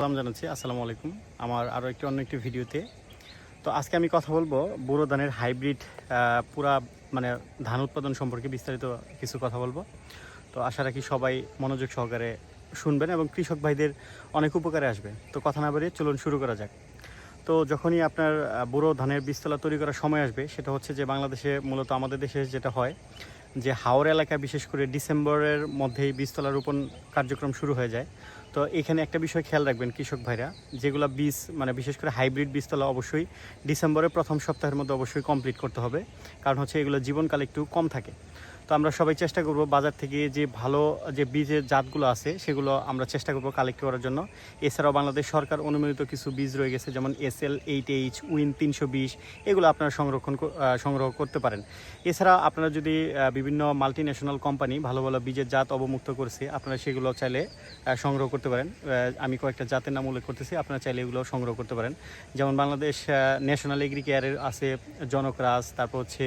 সালাম জানাচ্ছি, আসসালামু আলাইকুম। আমার আরও একটি, অন্য একটি ভিডিওতে। তো আজকে আমি কথা বলব বুড়ো ধানের হাইব্রিড পুরা মানে ধান উৎপাদন সম্পর্কে বিস্তারিত কিছু কথা বলব। তো আশা রাখি সবাই মনোযোগ সহকারে শুনবেন এবং কৃষক ভাইদের অনেক উপকারে আসবে। তো কথা না বাড়িয়ে চলুন শুরু করা যাক। তো যখনই আপনার বুড়ো ধানের বীজতলা তৈরি করার সময় আসবে, সেটা হচ্ছে যে বাংলাদেশে মূলত আমাদের দেশে যেটা হয় যে হাওর এলাকা বিশেষ করে ডিসেম্বরের মধ্যেই বীজতলা রোপণ কার্যক্রম শুরু হয়ে যায়। তো এখানে একটা বিষয় খেয়াল রাখবেন, কৃষক ভাইরা, যেগুলো বীজ মানে বিশেষ করে হাইব্রিড বীজতলা অবশ্যই ডিসেম্বরের প্রথম সপ্তাহের মধ্যে অবশ্যই কমপ্লিট করতে হবে। কারণ হচ্ছে এগুলো জীবনকাল একটু কম থাকে। তো আমরা সবাই চেষ্টা করব বাজার থেকে যে ভালো যে বীজের জাতগুলো আছে, সেগুলো আমরা চেষ্টা করব কালেক্ট করার জন্য। এছাড়াও বাংলাদেশ সরকার অনুমোদিত কিছু বীজ রয়ে গেছে, যেমন S L eight H win তিনশো বিশ, এগুলো আপনারা সংরক্ষণ সংগ্রহ করতে পারেন। এছাড়া আপনারা যদি বিভিন্ন মাল্টি ন্যাশনাল কোম্পানি ভালো ভালো বীজের জাত অবমুক্ত করেছে, আপনারা সেগুলো চাইলে সংগ্রহ করতে পারেন। আমি কয়েকটা জাতের নাম উল্লেখ করতেছি, আপনারা চাইলে এগুলো সংগ্রহ করতে পারেন। যেমন বাংলাদেশ ন্যাশনাল এগ্রি কেয়ারের আছে জনকরাজ তারপর হচ্ছে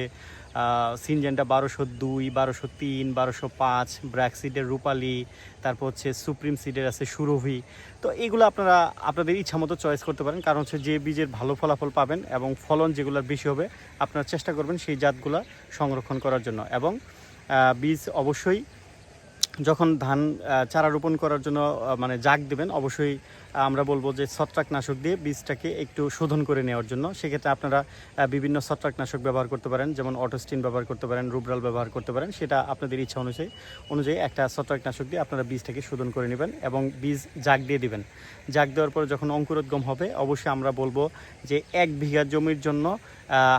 সিনজেন্টা বারোশো দুই, বারোশো তিন, বারোশো পাঁচ ব্র্যাক সিডের রূপালি, তারপর হচ্ছে সুপ্রিম সিডের আছে সুরভি। তো এইগুলো আপনারা, আপনাদের ইচ্ছা মতো চয়েস করতে পারেন, কারণ হচ্ছে যে বীজের ভালো ফলাফল পাবেন এবং ফলন যেগুলোর বেশি হবে, আপনারা চেষ্টা করবেন সেই জাতগুলো সংরক্ষণ করার জন্য। এবং বীজ অবশ্যই যখন ধান চারা রোপণ করার জন্য মানে জাগ দেবেন, অবশ্যই আমরা বলব যে ছত্রাকনাশক দিয়ে বীজটাকে একটু শোধন করে নেওয়ার জন্য। সেক্ষেত্রে আপনারা বিভিন্ন ছত্রাকনাশক ব্যবহার করতে পারেন, যেমন অটোস্টিন ব্যবহার করতে পারেন, রুবরাল ব্যবহার করতে পারেন, সেটা আপনাদের ইচ্ছা অনুযায়ী অনুযায়ী একটা ছত্রাকনাশক দিয়ে আপনারা বীজটাকে শোধন করে নেবেন এবং বীজ জাগ দিয়ে দিবেন। জাগ দেওয়ার পর যখন অঙ্কুরোদ্গম হবে, অবশ্যই আমরা বলব যে এক বিঘা জমির জন্য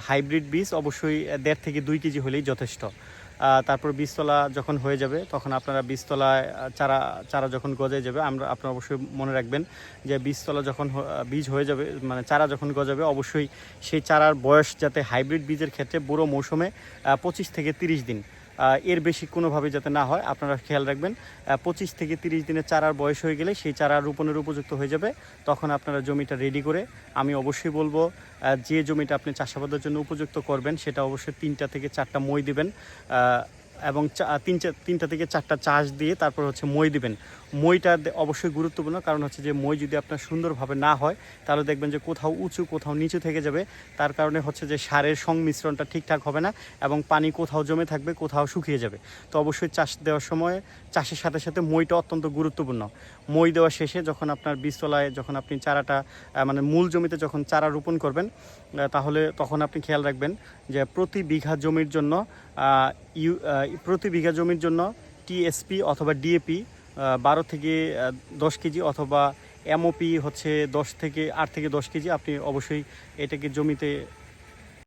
হাইব্রিড বীজ অবশ্যই দেড় থেকে দুই কেজি হলেই যথেষ্ট। তারপর বীজতলা যখন হয়ে যাবে, তখন আপনারা বীজতলায় চারা চারা যখন গজায় যাবে, আমরা, আপনারা অবশ্যই মনে রাখবেন যে বীজতলা যখন বীজ হয়ে যাবে মানে চারা যখন গজাবে, অবশ্যই সেই চারার বয়স যাতে হাইব্রিড বীজের ক্ষেত্রে বুড়ো মৌসুমে পঁচিশ থেকে তিরিশ দিন। এর বেশি কোনোভাবে যাতে না হয়, আপনারা খেয়াল রাখবেন পঁচিশ থেকে তিরিশ দিনের চারার বয়স হয়ে গেলে সেই চারা রোপণের উপযুক্ত হয়ে যাবে। তখন আপনারা জমিটা রেডি করে, আমি অবশ্যই বলব যে জমিটা আপনি চাষাবাদের জন্য উপযুক্ত করবেন, সেটা অবশ্যই তিনটা থেকে চারটা মই দিবেন। এবং তিন তিনটা থেকে চারটা চাষ দিয়ে তারপর হচ্ছে মই দিবেন। মইটা অবশ্যই গুরুত্বপূর্ণ, কারণ হচ্ছে যে মই যদি আপনার সুন্দরভাবে না হয়, তাহলে দেখবেন যে কোথাও উঁচু, কোথাও নিচু থেকে যাবে। তার কারণে হচ্ছে যে সারের সংমিশ্রণটা ঠিকঠাক হবে না এবং পানি কোথাও জমে থাকবে, কোথাও শুকিয়ে যাবে। তো অবশ্যই চাষ দেওয়ার সময় চাষের সাথে সাথে মইটা অত্যন্ত গুরুত্বপূর্ণ। মই দেওয়া শেষে যখন আপনার বীজতলায়, যখন আপনি চারাটা মানে মূল জমিতে যখন চারা রোপণ করবেন তাহলে তখন আপনি খেয়াল রাখবেন যে প্রতি বিঘা জমির জন্য ইউ প্রতি বিঘা জমির জন্য টিএসপি অথবা ডিএপি বারো থেকে দশ কেজি অথবা এমওপি হচ্ছে দশ থেকে, আট থেকে দশ কেজি। আপনি অবশ্যই এটাকে জমিতে